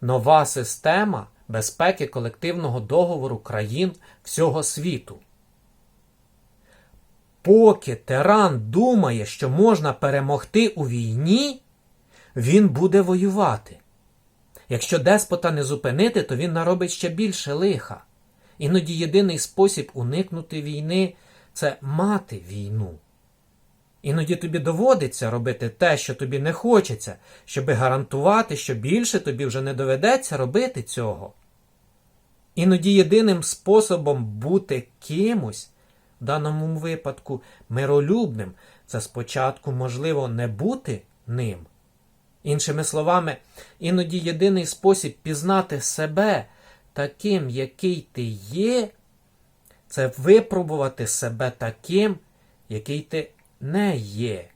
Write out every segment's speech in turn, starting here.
нова система безпеки колективного договору країн всього світу. Поки тиран думає, що можна перемогти у війні, він буде воювати. Якщо деспота не зупинити, то він наробить ще більше лиха. Іноді єдиний спосіб уникнути війни це мати війну. Іноді тобі доводиться робити те, що тобі не хочеться, щоби гарантувати, що більше тобі вже не доведеться робити цього. Іноді єдиним способом бути кимось, в даному випадку миролюбним, це спочатку можливо не бути ним. Іншими словами, іноді єдиний спосіб пізнати себе таким, який ти є, це випробувати себе таким, який ти не є,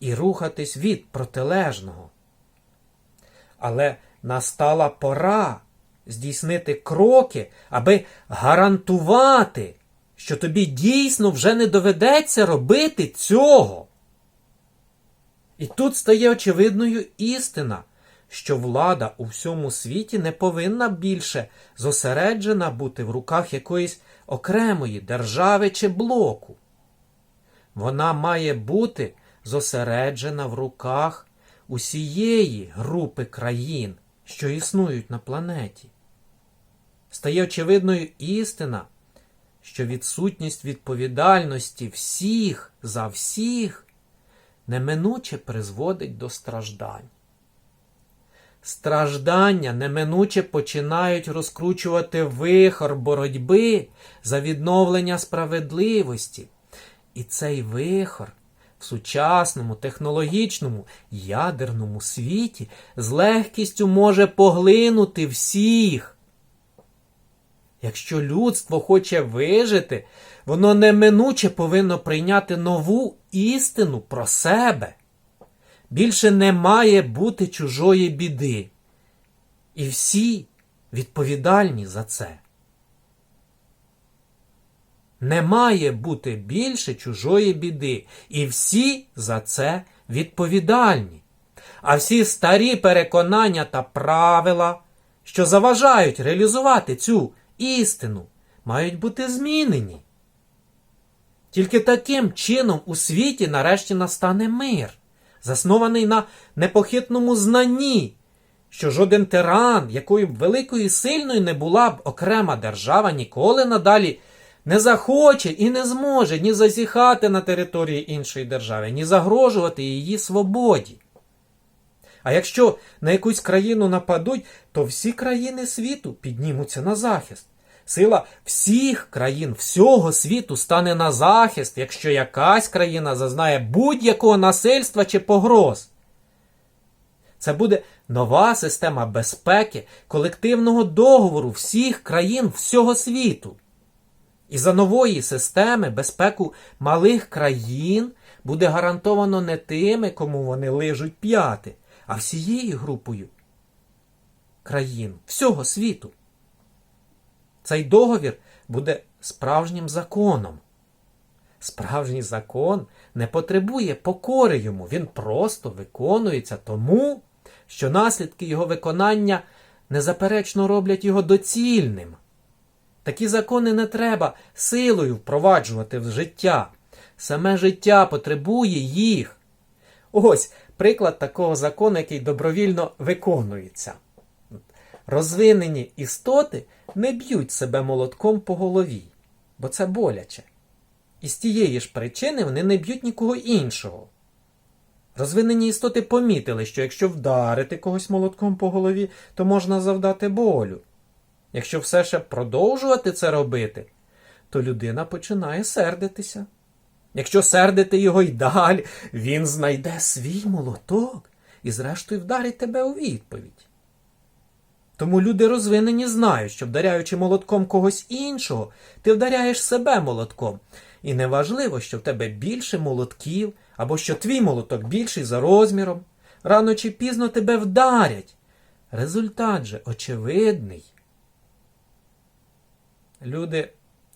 і рухатись від протилежного. Але настала пора здійснити кроки, аби гарантувати, що тобі дійсно вже не доведеться робити цього. І тут стає очевидною істина, що влада у всьому світі не повинна більше зосереджена бути в руках якоїсь окремої держави чи блоку. Вона має бути зосереджена в руках усієї групи країн, що існують на планеті. Стає очевидною істина, що відсутність відповідальності всіх за всіх неминуче призводить до страждань. Страждання неминуче починають розкручувати вихор боротьби за відновлення справедливості. І цей вихор в сучасному, технологічному, ядерному світі з легкістю може поглинути всіх. Якщо людство хоче вижити, воно неминуче повинно прийняти нову істину про себе. Більше не має бути чужої біди. І всі відповідальні за це. Не має бути більше чужої біди, і всі за це відповідальні. А всі старі переконання та правила, що заважають реалізувати цю істину, мають бути змінені. Тільки таким чином у світі нарешті настане мир, заснований на непохитному знанні, що жоден тиран, якою б великою і сильною не була б окрема держава, ніколи надалі не захоче і не зможе ні зазіхати на території іншої держави, ні загрожувати її свободі. А якщо на якусь країну нападуть, то всі країни світу піднімуться на захист. Сила всіх країн, всього світу стане на захист, якщо якась країна зазнає будь-якого насильства чи погроз. Це буде нова система безпеки, колективного договору всіх країн всього світу. І за нової системи безпеку малих країн буде гарантовано не тими, кому вони лижуть п'яти, а всією групою країн всього світу. Цей договір буде справжнім законом. Справжній закон не потребує покори йому, він просто виконується тому, що наслідки його виконання незаперечно роблять його доцільним. Такі закони не треба силою впроваджувати в життя. Саме життя потребує їх. Ось приклад такого закону, який добровільно виконується. Розвинені істоти не б'ють себе молотком по голові, бо це боляче. І з тієї ж причини вони не б'ють нікого іншого. Розвинені істоти помітили, що якщо вдарити когось молотком по голові, то можна завдати болю. Якщо все ще продовжувати це робити, то людина починає сердитися. Якщо сердити його й далі, він знайде свій молоток і, зрештою, вдарить тебе у відповідь. Тому люди розвинені знають, що вдаряючи молотком когось іншого, ти вдаряєш себе молотком. І неважливо, що в тебе більше молотків, або що твій молоток більший за розміром. Рано чи пізно тебе вдарять. Результат же очевидний. Люди,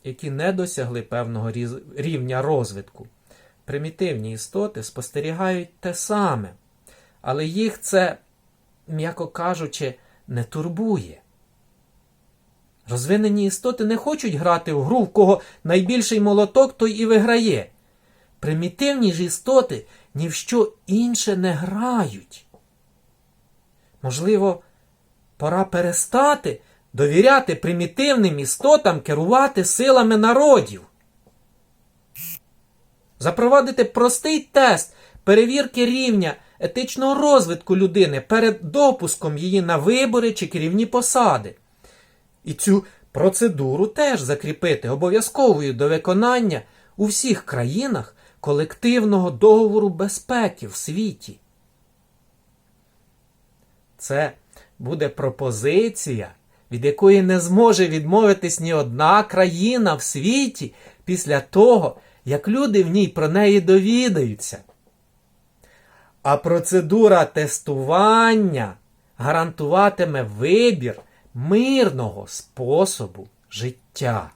які не досягли певного рівня розвитку, примітивні істоти спостерігають те саме, але їх це, м'яко кажучи, не турбує. Розвинені істоти не хочуть грати в гру, в кого найбільший молоток, той і виграє. Примітивні ж істоти ні в що інше не грають. Можливо, пора перестати довіряти примітивним істотам керувати силами народів. Запровадити простий тест перевірки рівня етичного розвитку людини перед допуском її на вибори чи керівні посади. І цю процедуру теж закріпити обов'язковою до виконання у всіх країнах колективного договору безпеки в світі. Це буде пропозиція, від якої не зможе відмовитись ні одна країна в світі після того, як люди в ній про неї довідаються. А процедура тестування гарантуватиме вибір мирного способу життя.